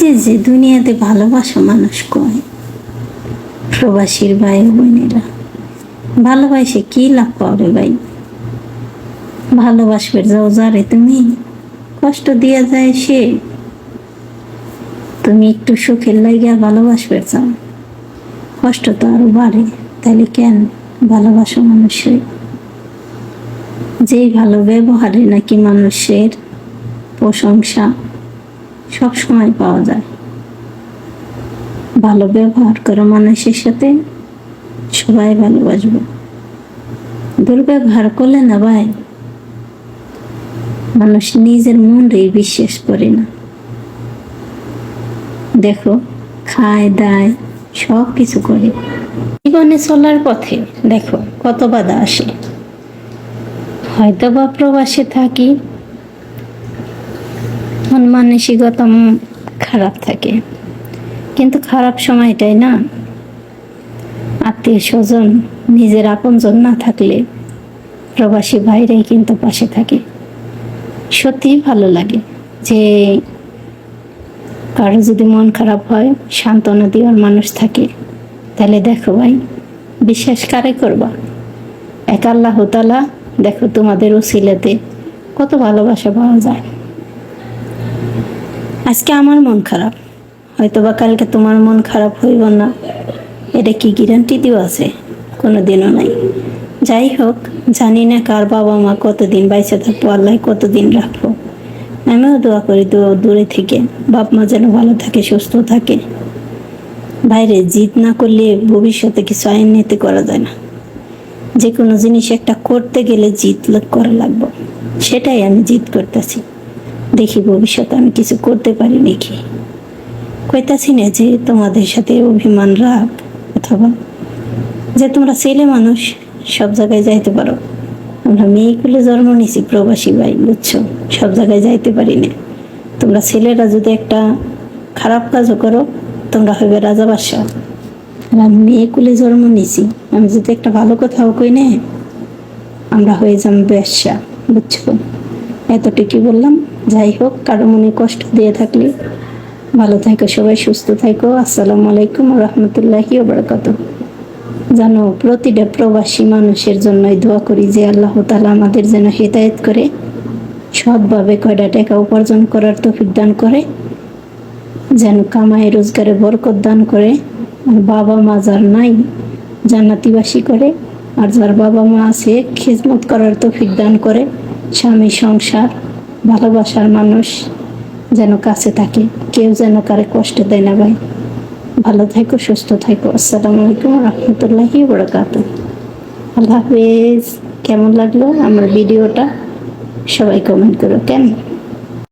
যে যে দুনিয়াতে ভালোবাসা মানুষ কয়, প্রবাসীর ভাই বোনেরা, ভালোবাসে কি লাভ রে ভাই? ভালোবাসবে যাও যারে তুমি? কষ্ট দিয়া যায় সে। তুমি একটু সুখের লাগিয়া ভালোবাসবে চাও। কষ্ট তো আরও বাড়ে তাহলে কেন ভালোবাসো মানুষের? যেই ভালো ব্যবহারে নাকি মানুষের প্রশংসা সব সময় পাওয়া যায়। ভালো ব্যবহার করো মানুষের সাথে সবাই ভালোবাসবে। দুর্ব্যবহার করলে না ভাই? মানুষ নিজের মনরেই বিশ্বাস করে না। দেখো, খায়, দায়, সব কিছু করে। জীবনে চলার পথে দেখো কত বাধা আসে। হয়তো বা প্রবাসে থাকি মন মানসিকতা খারাপ থাকে। কিন্তু খারাপ সময়টাই না। আত্মীয় স্বজন নিজের আপনজন না থাকলে প্রবাসী ভাইরাই কিন্তু পাশে থাকে। সত্যিই ভালো লাগে যে কারও যদি মন খারাপ হয়, সান্ত্বনা দেওয়ার মানুষ থাকে, তাহলে দেখো ভাই, বিশ্বাস কারে করবা? এক আল্লাহ তালা দেখো তোমাদের ওসিলাতে কত ভালোবাসা পাওয়া যায়। আজকে আমার মন খারাপ। হয়তো বা কালকে তোমার মন খারাপ হইব না। এটা কি গ্যারান্টি দিও আছে? কোনো দিনও নাই। যাই হোক, জানি না কার বাবা মা কতদিন বাইসে থাকব, আল্লাহ কতদিন রাখব। আমিও দোয়া করি দূরে থেকে। বাপ মা যেন ভালো থাকে, সুস্থ থাকে। বাইরে জিদ না করলে ভবিষ্যতে কিছু আইন নীতি করা যায় না। যে কোনো জিনিস একটা করতে গেলে জিত লাগ- করা লাগবো। সেটাই আমি জিদ করতেছি। দেখি ভবিষ্যতে আমি কিছু করতে পারি নাকি। কইতাছি না যে তোমাদের সাথে অভিমান, রাগ অথবা যে তোমরা ছেলে মানুষ, সব জায়গায় যাইতে পারো। আমরা মেয়েগুলো জন্ম নিছি প্রবাসী ভাই, বুঝছ? সব জায়গায় যাইতে পারি না। তোমরা ছেলেরা যদি একটা খারাপ কাজও করো, তোমরা হইবে রাজা বাদশাহ। আর আমি মেয়েকুলে জন্ম নিছি আমি যদি একটা ভালো কথাও কই না, আমরা হয়ে যাম ব্যবসা বুঝছ? এতটুকুই বললাম। যাই হোক, কারও মনে কষ্ট দিয়ে থাকলে ভালো থাকো, সবাই সুস্থ থাকো। আসসালামু আলাইকুম রহমতুল্লাহি ওবরাকাত জানো, প্রতিটা প্রবাসী মানুষের জন্যই দোয়া করি যে আল্লাহ তালা আমাদের যেন হেদায়েত করে, সৎভাবে কয়টা টাকা উপার্জন করার তৌফিক দান করে, যেন কামাই রোজগারে বরকত দান করে, আর বাবা মা যার নাই, জান্নাতিবাসী করে, আর যার বাবা মা আছে, খিদমত করার তৌফিক দান করে, স্বামী, সংসার ভালোবাসার মানুষ যেন কাছে থাকে, কেউ যেন কারে কষ্ট দেয় না ভাই। ভালো থাকো, সুস্থ থাকো। আসসালামু আলাইকুম রহমতুল্লাহি বরকাত আল্লাহ হাফেজ। কেমন লাগল আমার ভিডিওটা? সবাই কমেন্ট করো কেন